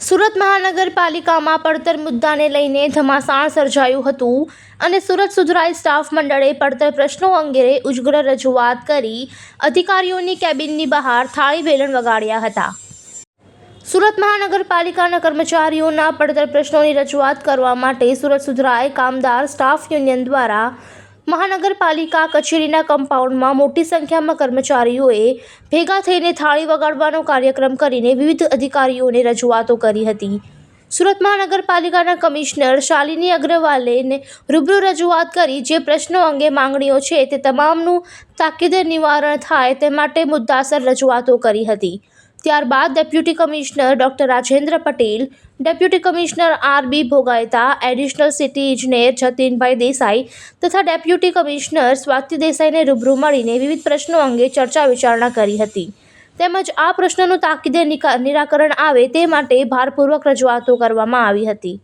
સુરત મહાનગરપાલિકામાં પડતર મુદ્દાને લઈને ધમાસાણ સર્જાયું હતું અને સુરત સુધરાઈ સ્ટાફ મંડળે પડતર પ્રશ્નો અંગે ઉજગ્ર રજૂઆત કરી અધિકારીઓની કેબિનની બહાર થાળી વેલણ વગાડ્યા હતા. સુરત મહાનગરપાલિકાના કર્મચારીઓના પડતર પ્રશ્નોની રજૂઆત કરવા માટે સુરત સુધરાઈ કામદાર સ્ટાફ યુનિયન દ્વારા મહાનગરપાલિકા કચેરીના કમ્પાઉન્ડમાં મોટી સંખ્યામાં કર્મચારીઓએ ભેગા થઈને થાળી વગાડવાનો કાર્યક્રમ કરીને વિવિધ અધિકારીઓને રજૂઆતો કરી હતી. સુરત મહાનગરપાલિકાના કમિશનર શાલિની અગ્રવાલેને રૂબરૂ રજૂઆત કરી જે પ્રશ્નો અંગે માંગણીઓ છે તે તમામનું તાકીદે નિવારણ થાય તે માટે મુદ્દાસર રજૂઆતો કરી હતી. ત્યારબાદ deputy commissioner doctor Rajendra Patel, deputy commissioner R B Bhogayata, additional city ઇજનેર જતીનભાઈ દેસાઈ તથા ડેપ્યુટી કમિશનર સ્વાતિ દેસાઈને રૂબરૂ મળીને વિવિધ પ્રશ્નો અંગે ચર્ચા વિચારણા કરી હતી. તેમજ આ પ્રશ્નનું તાકીદે નિરાકરણ આવે તે માટે ભારપૂર્વક રજૂઆતો કરવામાં આવી હતી.